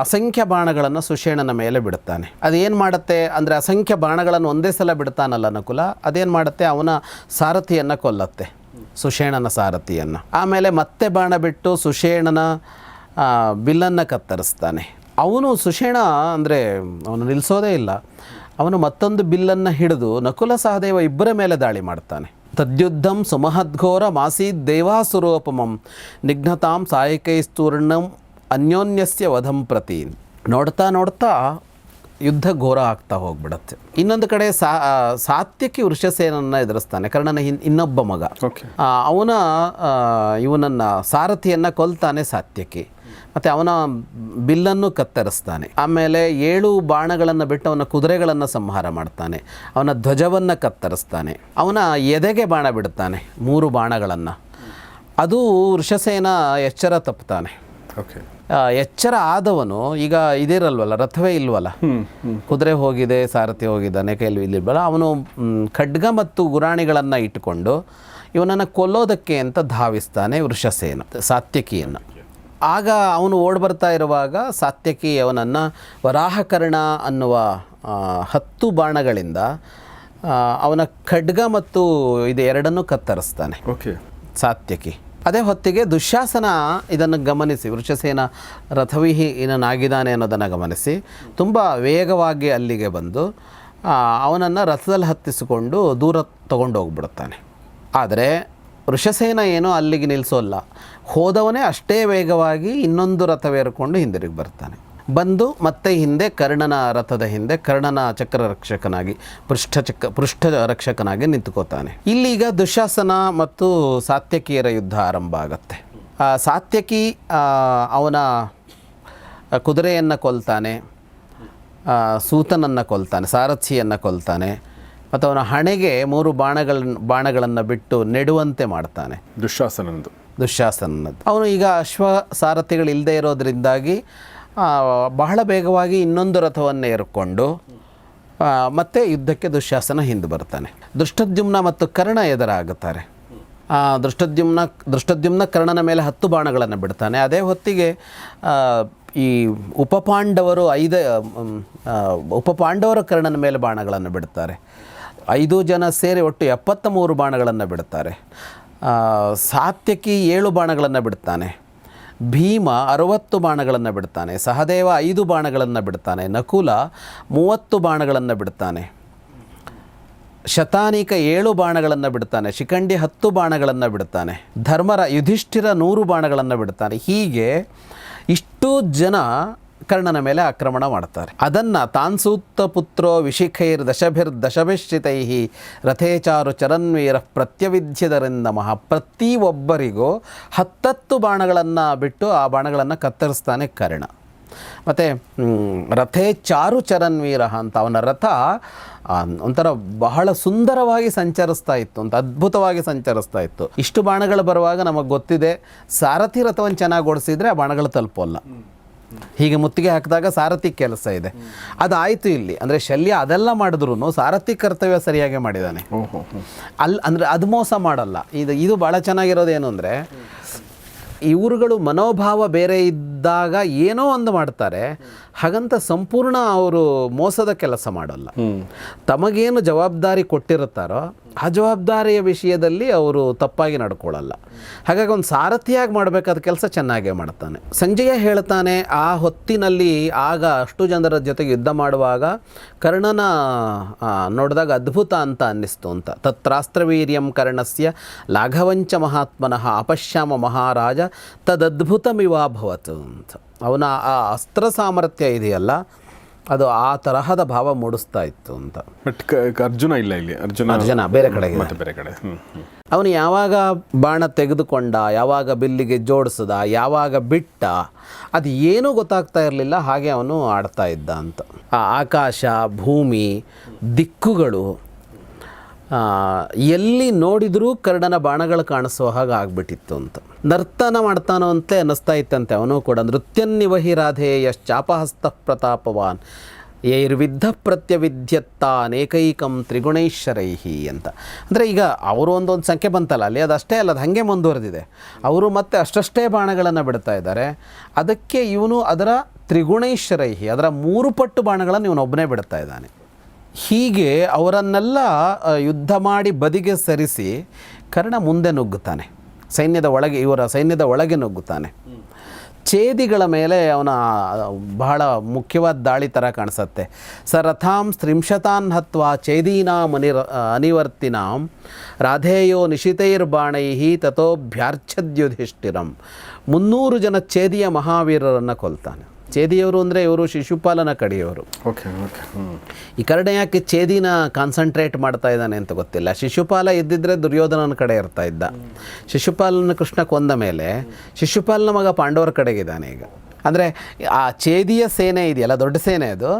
ಅಸಂಖ್ಯ ಬಾಣಗಳನ್ನು ಸುಷೇಣನ ಮೇಲೆ ಬಿಡುತ್ತಾನೆ. ಅದೇನು ಮಾಡುತ್ತೆ? ಅಂದರೆ ಅಸಂಖ್ಯ ಬಾಣಗಳನ್ನು ಒಂದೇ ಸಲ ಬಿಡ್ತಾನಲ್ಲ ನಕುಲ. ಅದೇನು ಮಾಡುತ್ತೆ? ಅವನ ಸಾರಥಿಯನ್ನು ಕೊಲ್ಲತ್ತೆ. ಸುಷೇಣನ ಸಾರಥಿಯನ್ನು. ಆಮೇಲೆ ಮತ್ತೆ ಬಾಣ ಬಿಟ್ಟು ಸುಷೇಣನ ಬಿಲ್ಲನ್ನು ಕತ್ತರಿಸ್ತಾನೆ. ಅವನು ಸುಷೇಣ ಅಂದರೆ ಅವನು ನಿಲ್ಲಿಸೋದೇ ಇಲ್ಲ. ಅವನು ಮತ್ತೊಂದು ಬಿಲ್ಲನ್ನು ಹಿಡಿದು ನಕುಲ ಸಹದೇವ ಇಬ್ಬರ ಮೇಲೆ ದಾಳಿ ಮಾಡ್ತಾನೆ. ತದ್ಯುದ್ಧಂ ಸುಮಹದ್ಘೋರ ಮಾಸೀದ್ ದೇವಾಸುರೋಪಮಂ ನಿಘ್ನತಾಂ ಸಾಯಕೈಸ್ತೂರ್ಣಂ ಅನ್ಯೋನ್ಯಸ್ಯ ವಧಂ ಪ್ರತಿ ನೋಡ್ತಾ ನೋಡ್ತಾ ಯುದ್ಧ ಘೋರ ಆಗ್ತಾ ಹೋಗ್ಬಿಡತ್ತೆ. ಇನ್ನೊಂದು ಕಡೆ ಸಾ ಸಾತ್ಯಕ್ಕೆ ವೃಷಸೇನನ್ನು ಎದುರಿಸ್ತಾನೆ ಕರ್ಣನ ಹಿನ್ ಇನ್ನೊಬ್ಬ ಮಗ. ಓಕೆ ಅವನ ಇವನನ್ನ ಸಾರಥಿಯನ್ನು ಕೊಲ್ತಾನೆ ಸಾತ್ಯಕ್ಕೆ ಮತ್ತು ಅವನ ಬಿಲ್ಲನ್ನು ಕತ್ತರಿಸ್ತಾನೆ. ಆಮೇಲೆ ಏಳು ಬಾಣಗಳನ್ನು ಬಿಟ್ಟು ಅವನ ಕುದುರೆಗಳನ್ನು ಸಂಹಾರ ಮಾಡ್ತಾನೆ. ಅವನ ಧ್ವಜವನ್ನು ಕತ್ತರಿಸ್ತಾನೆ. ಅವನ ಎದೆಗೆ ಬಾಣ ಬಿಡ್ತಾನೆ ಮೂರು ಬಾಣಗಳನ್ನು. ಅದು ವೃಷಸೇನ ಎಚ್ಚರ ತಪ್ಪುತ್ತಾನೆ ಓಕೆ ಎಚ್ಚರ ಆದವನು ಈಗ ಇದಿರಲ್ವಲ್ಲ ರಥವೇ ಇಲ್ವಲ್ಲ? ಕುದುರೆ ಹೋಗಿದೆ ಸಾರಥಿ ಹೋಗಿದ್ದಾನೆ ಕೈಲಿ ಇಲ್ಲಿಲ್ವಲ್ಲ ಅವನು ಖಡ್ಗ ಮತ್ತು ಗುರಾಣಿಗಳನ್ನು ಇಟ್ಟುಕೊಂಡು ಇವನನ್ನು ಕೊಲ್ಲೋದಕ್ಕೆ ಅಂತ ಧಾವಿಸ್ತಾನೆ ವೃಷಸೇನ ಸಾತ್ಯಕಿಯನ್ನು. ಆಗ ಅವನು ಓಡ್ ಬರ್ತಾ ಇರುವಾಗ ಸಾತ್ಯಕಿ ಅವನನ್ನು ವರಾಹಕರ್ಣ ಅನ್ನುವ ಹತ್ತು ಬಾಣಗಳಿಂದ ಅವನ ಖಡ್ಗ ಮತ್ತು ಇದು ಎರಡನ್ನೂ ಕತ್ತರಿಸ್ತಾನೆ. ಓಕೆ. ಸಾತ್ಯಕಿ. ಅದೇ ಹೊತ್ತಿಗೆ ದುಶ್ಯಾಸನ ಇದನ್ನು ಗಮನಿಸಿ, ವೃಷಸೇನ ರಥವಿಹಿ ರಥವಿಹೀನನಾಗಿದ್ದಾನೆ ಅನ್ನೋದನ್ನು ಗಮನಿಸಿ, ತುಂಬ ವೇಗವಾಗಿ ಅಲ್ಲಿಗೆ ಬಂದು ಅವನನ್ನು ರಥದಲ್ಲಿ ಹತ್ತಿಸಿಕೊಂಡು ದೂರ ತಗೊಂಡು ಹೋಗ್ಬಿಡುತ್ತಾನೆ ಆದರೆ ವೃಷಸೇನ ಏನೋ ಅಲ್ಲಿಗೆ ನಿಲ್ಲಿಸೋಲ್ಲ ಹೋದವನೇ ಅಷ್ಟೇ ವೇಗವಾಗಿ ಇನ್ನೊಂದು ರಥವೇರಿಕೊಂಡು ಹಿಂದಿರುಗಿ ಬರ್ತಾನೆ. ಬಂದು ಮತ್ತೆ ಹಿಂದೆ ಕರ್ಣನ ರಥದ ಹಿಂದೆ ಕರ್ಣನ ಚಕ್ರ ರಕ್ಷಕನಾಗಿ ಪೃಷ್ಠ ಚಕ್ರ ಪೃಷ್ಠ ರಕ್ಷಕನಾಗಿ ನಿಂತುಕೋತಾನೆ ಇಲ್ಲಿಗ ದುಶಾಸನ ಮತ್ತು ಸಾತ್ಯಕಿಯರ ಯುದ್ಧ ಆರಂಭ ಆಗತ್ತೆ. ಸಾತ್ಯಕಿ ಅವನ ಕುದುರೆಯನ್ನು ಕೊಲ್ತಾನೆ ಸೂತನನ್ನು ಕೊಲ್ತಾನೆ ಸಾರಥಿಯನ್ನು ಕೊಲ್ತಾನೆ ಮತ್ತು ಅವನ ಹಣೆಗೆ ಮೂರು ಬಾಣಗಳನ್ನ ಬಾಣಗಳನ್ನು ಬಿಟ್ಟು ನೆಡುವಂತೆ ಮಾಡ್ತಾನೆ. ದುಶಾಸನದ್ದು. ದುಶಾಸನದ್ದು. ಅವನು ಈಗ ಅಶ್ವ ಸಾರಥಿಗಳು ಇಲ್ಲದೆ ಇರೋದರಿಂದಾಗಿ ಬಹಳ ಬೇಗವಾಗಿ ಇನ್ನೊಂದು ರಥವನ್ನು ಏರ್ಕೊಂಡು ಮತ್ತೆ ಯುದ್ಧಕ್ಕೆ ದುಶ್ಯಾಸನ ಹಿಂದೆ ಬರ್ತಾನೆ. ದೃಷ್ಟದ್ಯುಮ್ನ ಮತ್ತು ಕರ್ಣ ಎದುರಾಗುತ್ತಾರೆ. ದೃಷ್ಟದ್ಯುಮ್ನ ದೃಷ್ಟದ್ಯುಮ್ನ ಕರ್ಣನ ಮೇಲೆ ಹತ್ತು ಬಾಣಗಳನ್ನು ಬಿಡ್ತಾನೆ. ಅದೇ ಹೊತ್ತಿಗೆ ಈ ಉಪಪಾಂಡವರು ಐದು ಉಪಪಾಂಡವರು ಕರ್ಣನ ಮೇಲೆ ಬಾಣಗಳನ್ನು ಬಿಡ್ತಾರೆ. ಐದು ಜನ ಸೇರಿ ಒಟ್ಟು ಎಪ್ಪತ್ತ ಮೂರು ಬಾಣಗಳನ್ನು ಬಿಡ್ತಾರೆ. ಸಾತ್ಯಕಿ ಏಳು ಬಾಣಗಳನ್ನು ಬಿಡ್ತಾನೆ. ಭೀಮ ಅರವತ್ತು ಬಾಣಗಳನ್ನು ಬಿಡ್ತಾನೆ, ಸಹದೇವ ಐದು ಬಾಣಗಳನ್ನು ಬಿಡ್ತಾನೆ, ನಕುಲ ಮೂವತ್ತು ಬಾಣಗಳನ್ನು ಬಿಡ್ತಾನೆ, ಶತಾನಿಕ ಏಳು ಬಾಣಗಳನ್ನು ಬಿಡ್ತಾನೆ, ಶಿಖಂಡಿ ಹತ್ತು ಬಾಣಗಳನ್ನು ಬಿಡ್ತಾನೆ, ಧರ್ಮರ ಯುಧಿಷ್ಠಿರ ನೂರು ಬಾಣಗಳನ್ನು ಬಿಡ್ತಾನೆ. ಹೀಗೆ ಇಷ್ಟು ಜನ ಕರ್ಣನ ಮೇಲೆ ಆಕ್ರಮಣ ಮಾಡ್ತಾರೆ. ಅದನ್ನು ತಾನ್ಸೂತ್ತ ಪುತ್ರೋ ವಿಶಿಖೈರ್ ದಶಭಿರ್ ದಶಭಿಶ್ರಿತೈ ರಥೇಚಾರು ಚರನ್ವೀರ ಪ್ರತ್ಯವಿಧ್ಯದರಿಂದ ಮಹ ಪ್ರತಿಯೊಬ್ಬರಿಗೂ ಹತ್ತತ್ತು ಬಾಣಗಳನ್ನು ಬಿಟ್ಟು ಆ ಬಾಣಗಳನ್ನು ಕತ್ತರಿಸ್ತಾನೆ ಕರ್ಣ. ಮತ್ತು ರಥೇ ಚಾರು ಚರನ್ವೀರ ಅಂತ ಅವನ ರಥ ಒಂಥರ ಬಹಳ ಸುಂದರವಾಗಿ ಸಂಚರಿಸ್ತಾ ಇತ್ತು ಅಂತ ಅದ್ಭುತವಾಗಿ ಸಂಚರಿಸ್ತಾ ಇತ್ತು. ಇಷ್ಟು ಬಾಣಗಳು ಬರುವಾಗ ನಮಗೆ ಗೊತ್ತಿದೆ, ಸಾರಥಿ ರಥವನ್ನು ಚೆನ್ನಾಗಿ ಓಡಿಸಿದ್ರೆ ಆ ಬಾಣಗಳು ತಲುಪೋಲ್ಲ. ಹೀಗೆ ಮುತ್ತಿಗೆ ಹಾಕಿದಾಗ ಸಾರಥಿ ಕೆಲಸ ಇದೆ. ಅದಾಯಿತು ಇಲ್ಲಿ. ಅಂದರೆ ಶಲ್ಯ ಅದೆಲ್ಲ ಮಾಡಿದ್ರು ಸಾರಥಿ ಕರ್ತವ್ಯ ಸರಿಯಾಗಿ ಮಾಡಿದ್ದಾನೆ. ಅಲ್ಲಿ ಅಂದರೆ ಅದು ಮೋಸ ಮಾಡಲ್ಲ. ಇದು ಇದು ಭಾಳ ಚೆನ್ನಾಗಿರೋದು ಏನು ಅಂದರೆ ಇವರುಗಳು ಮನೋಭಾವ ಬೇರೆ ಇದ್ದಾಗ ಏನೋ ಒಂದು ಮಾಡ್ತಾರೆ. ಹಾಗಂತ ಸಂಪೂರ್ಣ ಅವರು ಮೋಸದ ಕೆಲಸ ಮಾಡಲ್ಲ. ತಮಗೇನು ಜವಾಬ್ದಾರಿ ಕೊಟ್ಟಿರುತ್ತಾರೋ ಆ ಜವಾಬ್ದಾರಿಯ ವಿಷಯದಲ್ಲಿ ಅವರು ತಪ್ಪಾಗಿ ನಡ್ಕೊಳ್ಳಲ್ಲ. ಹಾಗಾಗಿ ಒಂದು ಸಾರಥಿಯಾಗಿ ಮಾಡಬೇಕಾದ ಕೆಲಸ ಚೆನ್ನಾಗೇ ಮಾಡ್ತಾನೆ. ಸಂಜಯ ಹೇಳ್ತಾನೆ ಆ ಹೊತ್ತಿನಲ್ಲಿ ಆಗ ಅಷ್ಟು ಜನರ ಜೊತೆಗೆ ಯುದ್ಧ ಮಾಡುವಾಗ ಕರ್ಣನ ನೋಡಿದಾಗ ಅದ್ಭುತ ಅಂತ ಅನ್ನಿಸ್ತು ಅಂತ. ತತ್ರಾಸ್ತ್ರವೀರ್ಯಂ ಕರ್ಣಸ್ಯ ಲಾಘವಂಚ ಮಹಾತ್ಮನಃ ಅಪಶ್ಯಾಮ ಮಹಾರಾಜ ತದದ್ಭುತಮಿವಾಭವತ್ ಅಂತ. ಅವನ ಆ ಅಸ್ತ್ರ ಸಾಮರ್ಥ್ಯ ಇದೆಯಲ್ಲ ಅದು ಆ ತರಹದ ಭಾವ ಮೂಡಿಸ್ತಾ ಇತ್ತು ಅಂತ. ಬಟ್ ಅರ್ಜುನ ಇಲ್ಲ ಇಲ್ಲಿ. ಅರ್ಜುನ ಅರ್ಜುನ ಬೇರೆ ಕಡೆ ಬೇರೆ ಕಡೆ. ಅವನು ಯಾವಾಗ ಬಾಣ ತೆಗೆದುಕೊಂಡ ಯಾವಾಗ ಬಿಲ್ಲಿಗೆ ಜೋಡಿಸಿದ ಯಾವಾಗ ಬಿಟ್ಟ ಅದು ಏನೂ ಗೊತ್ತಾಗ್ತಾ ಇರಲಿಲ್ಲ ಹಾಗೆ ಅವನು ಆಡ್ತಾ ಇದ್ದ ಅಂತ. ಆ ಆಕಾಶ ಭೂಮಿ ದಿಕ್ಕುಗಳು ಎಲ್ಲಿ ನೋಡಿದರೂ ಕರ್ಣನ ಬಾಣಗಳು ಕಾಣಿಸೋ ಹಾಗೆ ಆಗ್ಬಿಟ್ಟಿತ್ತು ಅಂತ. ನರ್ತನ ಮಾಡ್ತಾನೋ ಅಂತಲೇ ಅನ್ನಿಸ್ತಾ ಇತ್ತಂತೆ. ಅವನು ಕೂಡ ನೃತ್ಯನ್ನಿವಹಿ ರಾಧೆ ಯಶ್ಚಾಪಹಸ್ತ ಪ್ರತಾಪವಾನ್. ಏರ್ವಿಧ ಪ್ರತ್ಯವಿದ್ಯತ್ತ ಅನೇಕೈಕಂ ತ್ರಿಗುಣೈಶ್ವರೈಹಿ ಅಂತ. ಅಂದರೆ ಈಗ ಅವರು ಒಂದೊಂದು ಸಂಖ್ಯೆ ಬಂತಲ್ಲ, ಅಲ್ಲಿ ಅದು ಅಷ್ಟೇ ಅಲ್ಲ, ಅದು ಹಾಗೆ ಮುಂದುವರೆದಿದೆ. ಅವರು ಮತ್ತೆ ಅಷ್ಟಷ್ಟೇ ಬಾಣಗಳನ್ನು ಬಿಡ್ತಾ ಇದ್ದಾರೆ. ಅದಕ್ಕೆ ಇವನು ಅದರ ತ್ರಿಗುಣೈಶ್ವರೈಹಿ, ಅದರ ಮೂರು ಪಟ್ಟು ಬಾಣಗಳನ್ನು ಇವನೊಬ್ಬನೇ ಬಿಡ್ತಾ ಇದ್ದಾನೆ. ಹೀಗೆ ಅವರನ್ನೆಲ್ಲ ಯುದ್ಧ ಮಾಡಿ ಬದಿಗೆ ಸರಿಸಿ ಕರ್ಣ ಮುಂದೆ ನುಗ್ಗುತ್ತಾನೆ. ಸೈನ್ಯದ ಒಳಗೆ, ಇವರ ಸೈನ್ಯದ ಒಳಗೆ ನುಗ್ಗುತ್ತಾನೆ. ಛೇದಿಗಳ ಮೇಲೆ ಅವನ ಬಹಳ ಮುಖ್ಯವಾದ ದಾಳಿ ಥರ ಕಾಣಿಸುತ್ತೆ. ಸ ರಥಾಂ ಸ್ತ್ರಿಂಶತಾನ್ ಹತ್ವ ಛೇದೀನಾಂ ಅನಿರ, ಅನಿವರ್ತಿನಾಂ, ರಾಧೇಯೋ ನಿಶಿತೈರ್ಬಾಣೈ ತಥೋಭ್ಯಾರ್ಚದ್ಯುಧಿಷ್ಠಿರಂ ಮುನ್ನೂರು ಜನ ಛೇದಿಯ ಮಹಾವೀರರನ್ನು ಕೊಲ್ತಾನೆ. ಛೇದಿಯವರು ಅಂದರೆ ಇವರು ಶಿಶುಪಾಲನ ಕಡೆಯವರು. ಓಕೆ ಓಕೆ ಈ ಕರ್ಣ ಯಾಕೆ ಛೇದಿನ ಕಾನ್ಸಂಟ್ರೇಟ್ ಮಾಡ್ತಾ ಇದ್ದಾನೆ ಅಂತ ಗೊತ್ತಿಲ್ಲ. ಶಿಶುಪಾಲ ಇದ್ದಿದ್ರೆ ದುರ್ಯೋಧನನ ಕಡೆ ಇರ್ತಾ ಇದ್ದ. ಶಿಶುಪಾಲನ ಕೃಷ್ಣ ಕೊಂದ ಮೇಲೆ ಶಿಶುಪಾಲನ ಮಗ ಪಾಂಡವರ ಕಡೆಗಿದ್ದಾನೆ ಈಗ. ಅಂದರೆ ಆ ಛೇದಿಯ ಸೇನೆ ಇದೆಯಲ್ಲ ದೊಡ್ಡ ಸೇನೆ ಅದು.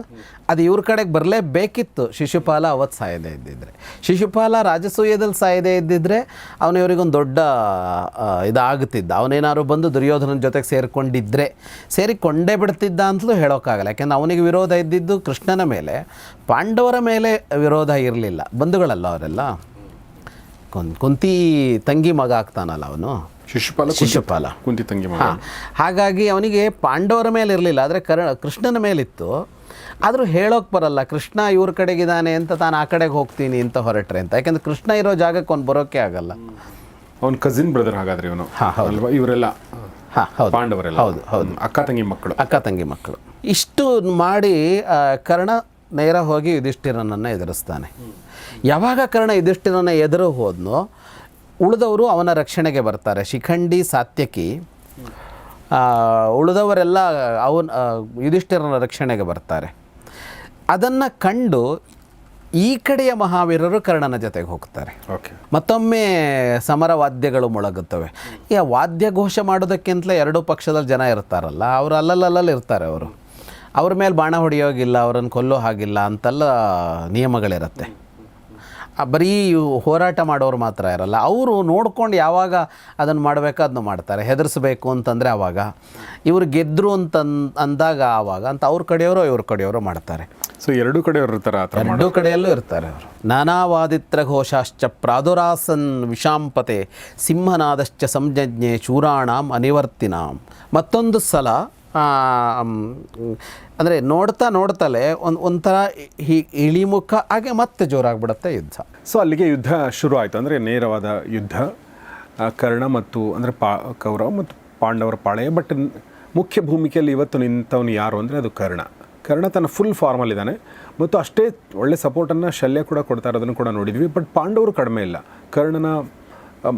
ಅದು ಇವ್ರ ಕಡೆಗೆ ಬರಲೇಬೇಕಿತ್ತು ಶಿಶುಪಾಲ ಅವತ್ತು ಸಾಯದೇ ಇದ್ದಿದ್ರೆ. ಶಿಶುಪಾಲ ರಾಜಸೂಯದಲ್ಲಿ ಸಾಯದೇ ಇದ್ದಿದ್ರೆ ಅವನು ಇವರಿಗೊಂದು ದೊಡ್ಡ ಇದಾಗ್ತಿದ್ದ ಇದಾಗುತ್ತಿದ್ದ. ಅವನೇನಾದ್ರು ಬಂದು ದುರ್ಯೋಧನ ಜೊತೆಗೆ ಸೇರಿಕೊಂಡಿದ್ದರೆ ಸೇರಿಕೊಂಡೇ ಬಿಡ್ತಿದ್ದ ಅಂತಲೂ ಹೇಳೋಕ್ಕಾಗಲ್ಲ ಯಾಕೆಂದ್ರೆ ಅವನಿಗೆ ವಿರೋಧ ಇದ್ದಿದ್ದು ಕೃಷ್ಣನ ಮೇಲೆ. ಪಾಂಡವರ ಮೇಲೆ ವಿರೋಧ ಇರಲಿಲ್ಲ. ಬಂಧುಗಳಲ್ಲ ಅವರೆಲ್ಲ? ಕುಂತಿ ತಂಗಿ ಮಗ ಆಗ್ತಾನಲ್ಲ ಅವನು? ಶಿಶುಪಾಲ ಶಿಶುಪಾಲ. ಕುಂತಿ ತಂಗಿ ಮಗ. ಹಾಗಾಗಿ ಅವನಿಗೆ ಪಾಂಡವರ ಮೇಲೆ ಇರಲಿಲ್ಲ. ಆದರೆ ಕರ ಕೃಷ್ಣನ ಮೇಲಿತ್ತು. ಆದರೂ ಹೇಳೋಕೆ ಬರಲ್ಲ ಕೃಷ್ಣ ಇವ್ರ ಕಡೆಗಿದ್ದಾನೆ ಅಂತ ತಾನು ಆ ಕಡೆಗೆ ಹೋಗ್ತೀನಿ ಅಂತ ಹೊರಟ್ರೆ ಅಂತ. ಯಾಕಂದ್ರೆ ಕೃಷ್ಣ ಇರೋ ಜಾಗಕ್ಕೆ ಅವ್ನು ಬರೋಕ್ಕೆ ಆಗಲ್ಲ. ಅವನ ಕಸಿನ್ ಬ್ರದರ್ ಹಾಗಾದ್ರೆ ಇವನು. ಅಲ್ವಾ? ಇವರೆಲ್ಲ ಹಾಂ ಹೌದು. ಪಾಂಡವರೆಲ್ಲ. ಹೌದು, ಹೌದು. ಅಕ್ಕ ತಂಗಿ ಮಕ್ಕಳು. ಅಕ್ಕ ತಂಗಿ ಮಕ್ಕಳು. ಇಷ್ಟು ಮಾಡಿ ಕರ್ಣ ನೇರ ಹೋಗಿ ಯುಧಿಷ್ಠಿರನನ್ನು ಎದುರಿಸ್ತಾನೆ. ಯಾವಾಗ ಕರ್ಣ ಯುಧಿಷ್ಠಿರನ ಎದುರು ಹೋದ್ನೋ ಉಳಿದವರು ಅವನ ರಕ್ಷಣೆಗೆ ಬರ್ತಾರೆ. ಶಿಖಂಡಿ ಸಾತ್ಯಕಿ. ಉಳಿದವರೆಲ್ಲ ಅವನ ಯುಧಿಷ್ಠಿರನ ರಕ್ಷಣೆಗೆ ಬರ್ತಾರೆ. ಅದನ್ನು ಕಂಡು ಈ ಕಡೆಯ ಮಹಾವೀರರು ಕರ್ಣನ ಜೊತೆಗೆ ಹೋಗ್ತಾರೆ. ಓಕೆ. ಮತ್ತೊಮ್ಮೆ ಸಮರ ವಾದ್ಯಗಳು ಮೊಳಗುತ್ತವೆ. ಈ ವಾದ್ಯ ಘೋಷ ಮಾಡೋದಕ್ಕಿಂತಲೇ ಎರಡೂ ಪಕ್ಷದಲ್ಲಿ ಜನ ಇರ್ತಾರಲ್ಲ ಅವರು ಅಲ್ಲಲ್ಲಲ್ಲಿ ಇರ್ತಾರೆ ಅವರು. ಅವ್ರ ಮೇಲೆ ಬಾಣ ಹೊಡೆಯೋಗಿಲ್ಲ ಅವರನ್ನು ಕೊಲ್ಲೋ ಹಾಗಿಲ್ಲ ಅಂತೆಲ್ಲ ನಿಯಮಗಳಿರುತ್ತೆ. ಬರೀ ಹೋರಾಟ ಮಾಡೋರು ಮಾತ್ರ ಇರಲ್ಲ. ಅವರು ನೋಡ್ಕೊಂಡು ಯಾವಾಗ ಅದನ್ನು ಮಾಡಬೇಕು ಅದನ್ನು ಮಾಡ್ತಾರೆ. ಹೆದರಿಸ್ಬೇಕು ಅಂತಂದರೆ ಆವಾಗ ಇವರು ಗೆದ್ದರು ಅಂತ ಅಂದಾಗ ಆವಾಗ ಅಂತ ಅವ್ರ ಕಡೆಯವರು ಇವ್ರ ಕಡೆಯವರು ಮಾಡ್ತಾರೆ. ಸೊ ಎರಡೂ ಕಡೆಯವರು ಇರ್ತಾರೆ ಆ ಥರ ಎರಡೂ ಕಡೆಯಲ್ಲೂ ಇರ್ತಾರೆ ಅವರು. ನಾನಾವಾದಿತ್ರ ಘೋಷಾಶ್ಚ ಪ್ರಾದುರಾಸನ್ ವಿಷಾಂಪತೆ ಸಿಂಹನಾದಶ್ಚ ಸಂಜಜ್ಞೆ ಚೂರಾಣಾಂ ಅನಿವರ್ತಿನಾಂ. ಮತ್ತೊಂದು ಸಲ ಅಂದರೆ ನೋಡ್ತಾ ನೋಡ್ತಲೇ ಒಂದು ಒಂಥರ ಹಿ ಇಳಿಮುಖ ಹಾಗೆ ಮತ್ತೆ ಜೋರಾಗ್ಬಿಡುತ್ತೆ ಯುದ್ಧ. ಸೊ ಅಲ್ಲಿಗೆ ಯುದ್ಧ ಶುರು ಆಯಿತು. ಅಂದರೆ ನೇರವಾದ ಯುದ್ಧ. ಕರ್ಣ ಮತ್ತು ಅಂದರೆ ಪಾ ಕೌರವ ಮತ್ತು ಪಾಂಡವರ ಪಾಳೆಯ. ಬಟ್ ಮುಖ್ಯ ಭೂಮಿಕೆಯಲ್ಲಿ ಇವತ್ತು ನಿಂತವನು ಯಾರು ಅಂದರೆ ಅದು ಕರ್ಣ. ಕರ್ಣ ತನ್ನ ಫುಲ್ ಫಾರ್ಮಲ್ಲಿದ್ದಾನೆ ಮತ್ತು ಅಷ್ಟೇ ಒಳ್ಳೆ ಸಪೋರ್ಟನ್ನು ಶಲ್ಯ ಕೂಡ ಕೊಡ್ತಾ ಇರೋದನ್ನು ಕೂಡ ನೋಡಿದ್ವಿ. ಬಟ್ ಪಾಂಡವರು ಕಡಿಮೆ ಇಲ್ಲ. ಕರ್ಣನ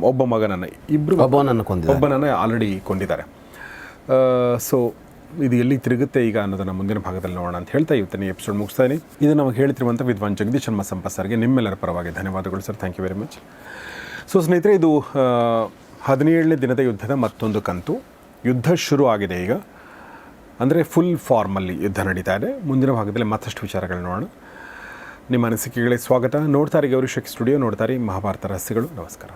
ಒಬ್ಬ ಮಗನನ್ನು ಇಬ್ಬರು ಒಬ್ಬನನ್ನು ಕೊಂದಿದ್ದಾರೆ. ಒಬ್ಬನನ್ನು ಆಲ್ರೆಡಿ ಕೊಂಡಿದ್ದಾರೆ. ಸೊ ಇದು ಎಲ್ಲಿ ತಿರುಗುತ್ತೆ ಈಗ ಅನ್ನೋದನ್ನು ಮುಂದಿನ ಭಾಗದಲ್ಲಿ ನೋಡೋಣ ಅಂತ ಹೇಳ್ತಾ ಇವತ್ತಿನ ಎಪಿಸೋಡ್ ಮುಗಿಸ್ತಾ ಇದೀನಿ ಇದು ನಮಗೆ ಹೇಳ್ತಿರುವಂಥ ವಿದ್ವಾನ್ ಜಗದೀಶ್ ಶರ್ಮ ಸಂಪತ್ ಸರ್ಗೆ ನಿಮ್ಮೆಲ್ಲರ ಪರವಾಗಿ ಧನ್ಯವಾದಗಳು sir. Thank you very much so ಸ್ನೇಹಿತರೆ, ಇದು ಹದಿನೇಳನೇ ದಿನದ ಯುದ್ಧದ ಮತ್ತೊಂದು ಕಂತು. ಯುದ್ಧ ಶುರು ಆಗಿದೆ ಈಗ. ಅಂದರೆ ಫುಲ್ ಫಾರ್ಮಲ್ಲಿ ಯುದ್ಧ ನಡೀತಾ ಇದೆ. ಮುಂದಿನ ಭಾಗದಲ್ಲಿ ಮತ್ತಷ್ಟು ವಿಚಾರಗಳು ನೋಡೋಣ. ನಿಮ್ಮ ಅನಿಸಿಕೆಗಳಿಗೆ ಸ್ವಾಗತ. ನೋಡ್ತಾರೆ ಗೌರಿ ಶಕ್ ಸ್ಟುಡಿಯೋ ನೋಡ್ತಾರೆ ಮಹಾಭಾರತ ರಹಸ್ಯಗಳು. ನಮಸ್ಕಾರ.